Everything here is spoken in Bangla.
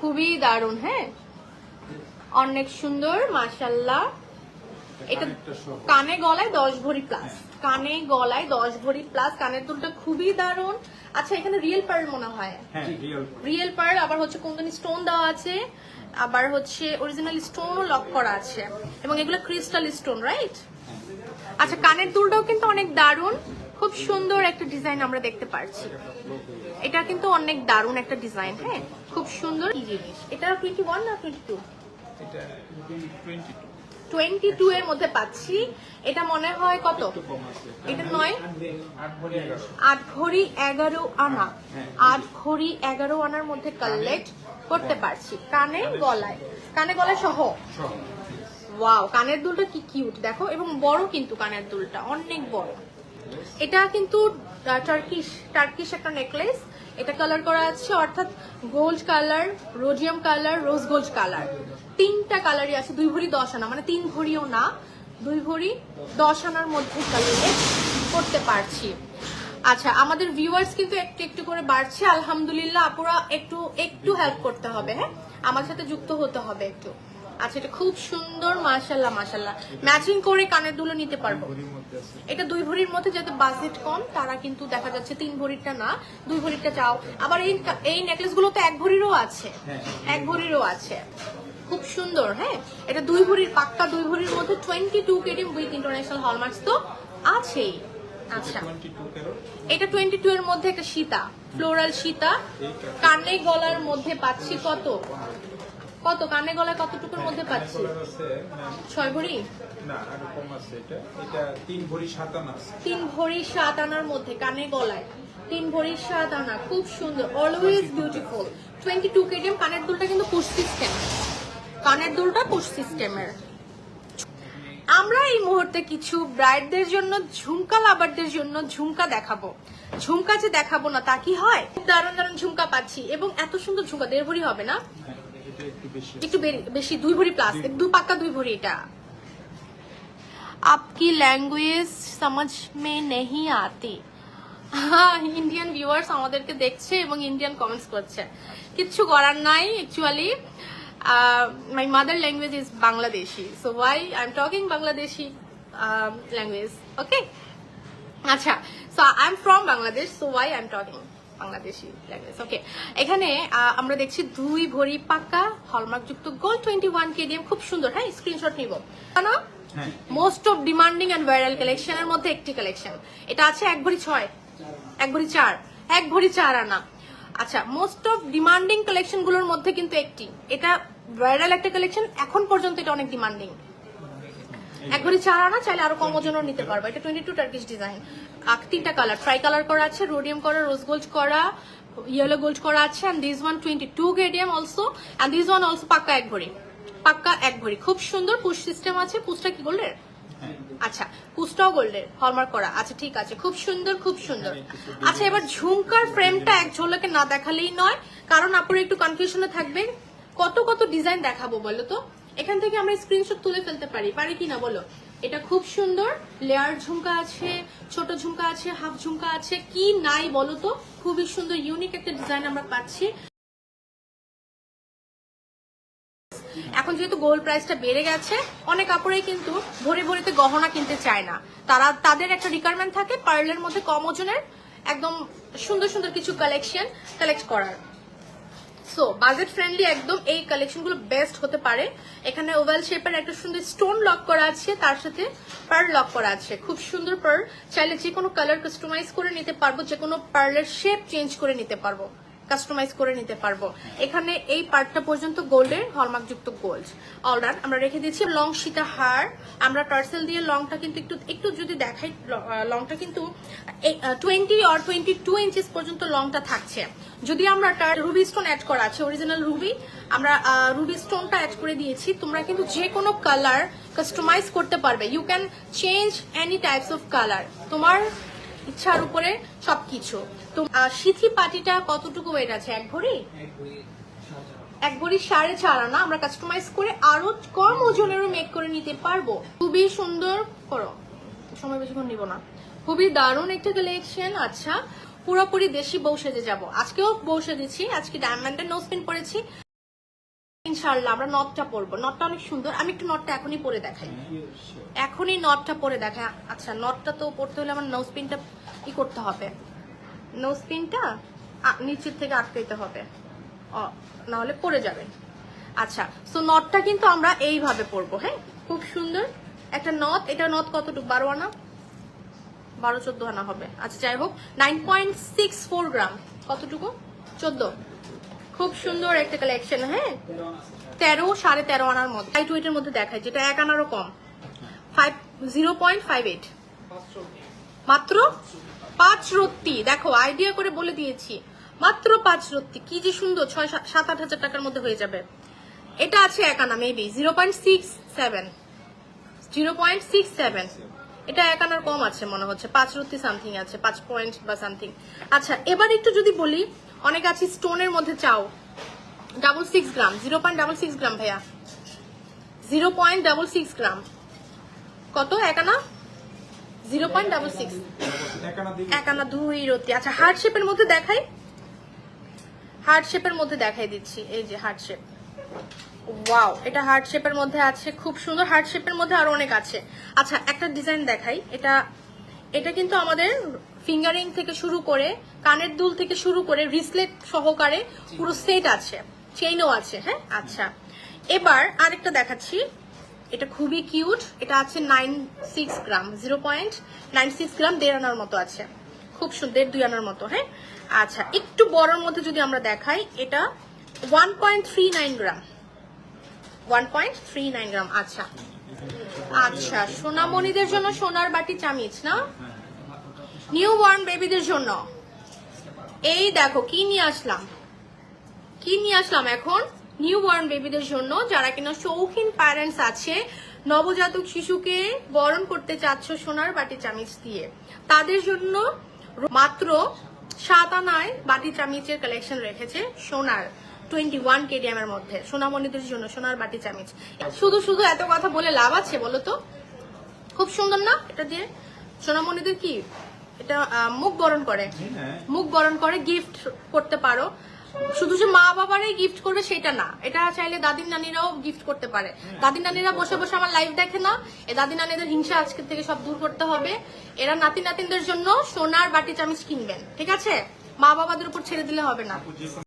খুবই দারুণ হ্যাঁ? অনেক সুন্দর মাশাল্লাহ এটা কানে গলায় দশ ভরি প্লাস কানে গলায় দশ ভরি প্লাস কানের দুলটা খুবই দারুণ। আচ্ছা এখানে রিয়েল পার্ল মনে হয়। হ্যাঁ রিয়েল রিয়েল পার্ল আবার হচ্ছে কুন্দনি স্টোন দেওয়া আছে। আবার হচ্ছে অরিজিনাল স্টোনও লক করা আছে। এবং এগুলো ক্রিস্টাল স্টোন রাইট আচ্ছা কানের দুলটাও কিন্তু অনেক দারুণ। খুব সুন্দর একটা ডিজাইন আমরা দেখতে পাচ্ছি এটা কিন্তু অনেক দারুণ একটা ডিজাইন হ্যাঁ? খুব সুন্দর কি জিনিস। এটা টোয়েন্টি ওয়ান না টোয়েন্টি টু টোয়েন্টি টু এর মধ্যে পাচ্ছি। এটা মনে হয় কত? এটা নয়? আট ভরি এগারো। ঘড়ি এগারো। আনা। হ্যাঁ। আট ঘড়ি এগারো আনার মধ্যে কালেক্ট করতে পারছি। কানে গলায়। কানে গলায় সহ? সহ ওয়াও কানের দুলটা কি কিউট দেখো। এবং বড় কিন্তু কানের দুলটা অনেক বড়। এটা কিন্তু টার্কিশ টার্কিশ একটা নেকলেস এটা কালার করা আছে, অর্থাৎ gold colour rhodium colour rose gold colour তিনটা কালারই আছে, দুই ভরি দশ আনা মানে তিন ভরিও না, দুই ভরি দশ আনার মধ্যে কালারে করতে পারছি। আচ্ছা আমাদের ভিউয়ার্স কিন্তু একটু একটু করে বাড়ছে। আলহামদুলিল্লাহ, আপুরা একটু একটু হেল্প করতে হবে হ্যাঁ? আমার সাথে যুক্ত হতে হবে একটু। আচ্ছা এটা খুব সুন্দর মাশাল্লাহ মাশাল্লাহ ম্যাচিং করে কানের দুলো নিতে পারব। এটা দুই ভরির মধ্যে যাতে বাজেট কম তারা কিন্তু দেখা যাচ্ছে তিন ভরিরটা না দুই ভরিরটা চাও। আবার এই এই নেকলেসগুলো তো এক ভরিরও আছে। হ্যাঁ। এক ভরিরও আছে। খুব সুন্দর হ্যাঁ? এটা দুই ভরির পাক্কা দুই ভরির মধ্যে twenty two KD with international hallmarks তো আছেই। আচ্ছা। এটা টোয়েন্টি টু এর মধ্যে একটা সীতা ফ্লোরাল সীতা। কানে গলার মধ্যে পাচ্ছি কত? কত কানে গলায় কতটুকুর মধ্যে পাচ্ছি? ছয় ভরি? না আরও আছে এটা। এটা তিন ভরি সাত আনা তিন ভরি সাত আনার মধ্যে কানে গলায়। তিন ভরি সাত আনা খুব সুন্দর always beautiful twenty two KDM কানের দুলটা কিন্তু পুশ সিস্টেম কানের দুলটা পুশ সিস্টেমের আমরা এই মুহূর্তে কিছু ব্রাইডদের জন্য ঝুমকা লাভারদের জন্য ঝুমকা দেখাবো। ঝুমকা যে দেখাবো না তা কি হয়? দারুণ দারুণ ঝুমকা পাচ্ছি এবং এত সুন্দর ঝুমকা দেড় ভরি হবে না? হ্যাঁ, একটু বেশি একটু বে- বেশি দুই ভরি প্লাস দু পাক্কা দুই ভরি এটা आपकी लैंग्वेज समझ में नहीं आती হ্যাঁ ইন্ডিয়ান ভিউয়ার্স আমাদেরকে দেখছে এবং ইন্ডিয়ান কমেন্টস করছে কিচ্ছু করার নাই actually my mother language is Bangladeshi so why I am talking Bangladeshi language okay আচ্ছা so I am from Bangladesh so why I am talking Bangladeshi language okay এখানে আমরা দেখছি দুই ভরি পাক্কা হলমার্ক যুক্ত গোল্ড টোয়েন্টি ওয়ান কেডিএম খুব সুন্দর হ্যাঁ স্ক্রিনশট নিব। না হ্যাঁ। Most of demanding and viral কালেকশনের মধ্যে একটি কালেকশন এটা আছে এক ভরি ছয় এক ভরি চার এক ভরি চার আনা। আচ্ছা মোস্ট অফ ডিমান্ডিং কালেকশনগুলোর মধ্যে কিন্তু একটি। এটা ভাইরাল একটা কালেকশন এখন পর্যন্ত এটা অনেক ডিমান্ডিং এক চার আনা চাইলে আরও কম ওজনও নিতে পারব। এটা টোয়েন্টি টু টার্কিশ ডিজাইন তিনটা কালার ট্রাই কালার করা আছে রোডিয়াম করা রোজ গোল্ড করা ইয়েলো গোল্ড করা আছে and this one twenty two গ্রেডিয়াম also and this one also পাক্কা এক ভরি। পাক্কা এক ভরি। খুব সুন্দর পুশ সিস্টেম আছে। পুশটা কি গোল্ডের হ্যাঁ। আচ্ছা পুস্টাও গোল্ডের হলমার্ক করা। আচ্ছা ঠিক আছে। খুব সুন্দর খুব সুন্দর। আচ্ছা এবার ঝুমকার ফ্রেমটা এক ঝলকে না দেখালেই নয় কারণ আপনারা একটু কনফিউশনে থাকবেন। কত কত ডিজাইন দেখাবো বলো তো? এখান থেকে আমরা স্ক্রিনশট তুলে ফেলতে পারি। পারি কি না বলো? এটা খুব সুন্দর। লেয়ার ঝুমকা আছে, ছোট ঝুমকা আছে হাফ ঝুমকা আছে। কি নাই বলো তো? খুবই সুন্দর ইউনিক একটা ডিজাইন আমরা পাচ্ছি। এখন যেহেতু গোল্ড প্রাইসটা বেড়ে গেছে, অনেক কাপড়েই কিন্তু ভরে ভরেতে গহনা কিনতে চায় না। তারা, তাদের একটা রিকোয়ারমেন্ট থাকে পার্লের মধ্যে কম ওজনের, একদম সুন্দর সুন্দর কিছু কালেকশন কালেক্ট করার। সো বাজেট ফ্রেন্ডলি একদম এই কালেকশনগুলো বেস্ট হতে পারে। এখানে ওভাল শেপের একটা সুন্দর স্টোন লক করা আছে, তার সাথে পার লক করা আছে। খুব সুন্দর পার চাইলে যে কোনো কালার কাস্টমাইজ করে নিতে পারব যে কোনো পার্লের শেপ চেঞ্জ করে নিতে পারব। কাস্টমাইজ করে নিতে পারব। এখানে এই পার্টটা পর্যন্ত গোল্ডের হলমার্ক যুক্ত গোল্ড অলরাইট আমরা রেখে দিচ্ছি লং সীতা হার। আমরা টার্সেল দিয়ে লংটা কিন্তু একটু একটু যদি দেখাই লংটা কিন্তু টোয়েন্টি আর টোয়েন্টি টু ইঞ্চিস পর্যন্ত লংটা থাকছে। যদি আমরা রুবি স্টোন অ্যাড করা আছে অরিজিনাল রুবি আমরা রুবি স্টোনটা অ্যাড করে দিয়েছি, তোমরা কিন্তু যে কোনো কালার কাস্টমাইজ করতে পারবে। You can change any types of colour তোমার ইচ্ছার উপরে সবকিছু। তো সিথি পাটিটা কতটুকু ওয়েট আছে? এক ভরি? এক ভরি সাড়ে চার আনা। আমরা কাস্টমাইজ করে আরও কম ওজনেরও মেক করে নিতে পারব। খুবই সুন্দর করো। সময় বেশিক্ষণ নিব না। খুবই দারুণ একটা কালেকশন আচ্ছা পুরোপুরি দেশি বউ সেজে যাব। আজকেও বউ সেজেছি। আজকে ডায়মন্ডের নোসপিন পরেছি। ইনশাআল্লাহ, আমরা নটটা পরবো। নটটা অনেক সুন্দর। আমি একটু নটটা এখনই পরে দেখাই। এখনই নটটা পরে দেখা আচ্ছা নটটা তো পড়তে হলে আমার নোজ পিনটা কি করতে হবে। নোজ পিনটা নিচের থেকে আটকাইতে হবে। নাহলে পড়ে যাবে। আচ্ছা সো নটটা কিন্তু আমরা এইভাবে পরবো হ্যাঁ? খুব সুন্দর। একটা নথ এটা নথ কতটুকু? বারো আনা? বারো চোদ্দ আনা হবে। আচ্ছা যাই হোক nine point six four gram কতটুকু? চোদ্দ। খুব সুন্দর একটা কালেকশন হ্যাঁ? তেরো, সাড়ে তেরো আনার মধ্যে। লাইট ওয়েটের মধ্যে দেখায়, যেটা এক আনারও কম। Five zero point five eight মাত্র পাঁচ রত্তি। দেখো আইডিয়া করে বলে দিয়েছি। মাত্র পাঁচ রত্তি। কি যে সুন্দর, ছয়, সাত আট হাজার টাকার মধ্যে হয়ে যাবে। এটা আছে এক আনা maybe zero point six seven zero point six seven এটা এক আনার কম আছে, মনে হচ্ছে। পাঁচ রত্তি সামথিং আছে, পাঁচ পয়েন্ট বা সামথিং আচ্ছা এবার একটু যদি বলি অনেক আছে স্টোনের মধ্যে চাও। Double six gram zero point double six gram ভাইয়া। Zero point double six gram কত? এক আনা জিরো পয়েন্ট ডাবল সিক্স একানা দুই রতি। আচ্ছা হার্ট শেপের মধ্যে দেখাই। হার্ট শেপের মধ্যে দেখাই দিচ্ছি। এই যে হার্ট শেপ ওয়াও এটা হার্ট শেপের মধ্যে আছে। খুব সুন্দর হার্ট শেপের মধ্যে আরও অনেক আছে। আচ্ছা একটা ডিজাইন দেখাই। এটা এটা কিন্তু আমাদের ফিঙ্গারিং থেকে শুরু করে, কানের দুল থেকে শুরু করে রিসলেট সহকারে পুরো সেট আছে চেইনও আছে হ্যাঁ? আচ্ছা। এবার আরেকটা দেখাচ্ছি। এটা খুবই কিউট। এটা আছে nine six gram, zero point. Nine six gram দেড় আনার মতো আছে। খুব সুন্দর দুই আনার মতো হ্যাঁ? আচ্ছা একটু বড়র মধ্যে যদি আমরা দেখাই, এটা one point three nine gram. One point three nine gram আচ্ছা। আচ্ছা সোনামণিদের জন্য সোনার বাটি চামিচ, না? নিউ বর্ন বেবিদের জন্য। এই দেখো, কি নিয়ে আসলাম? কি নিয়ে আসলাম এখন? নিউ বর্ন বেবিদের জন্য, যারা কিনা শৌখিন প্যারেন্টস আছে, নবজাতক শিশুকে বরণ করতে চাচ্ছ সোনার বাটি চামিচ দিয়ে। তাদের জন্য মাত্র সাত আনায় বাটি চামিচের কালেকশন রেখেছে সোনার টোয়েন্টি ওয়ান কেডিএম এর মধ্যে। সোনামণিদের জন্য সোনার বাটি চামিচ। শুধু শুধু এত কথা বলে লাভ আছে বলো তো? খুব সুন্দর না এটা দিয়ে? সোনামণিদের কি? এটা মুখ বরণ করে। হ্যাঁ। মুখ বরণ করে গিফট করতে পারো। শুধু যে মা বাবারাই গিফট করবে সেটা না। এটা চাইলে দাদি নানিরাও গিফট করতে পারে। দাদি নানিরা বসে বসে আমার লাইফ দেখে না। এ দাদি নানিদের হিংসা আজকের থেকে সব দূর করতে হবে। এরা নাতি নাতিনদের জন্য সোনার বাটি চামিচ কিনবেন ঠিক আছে? মা বাবাদের উপর ছেড়ে দিলে হবে না।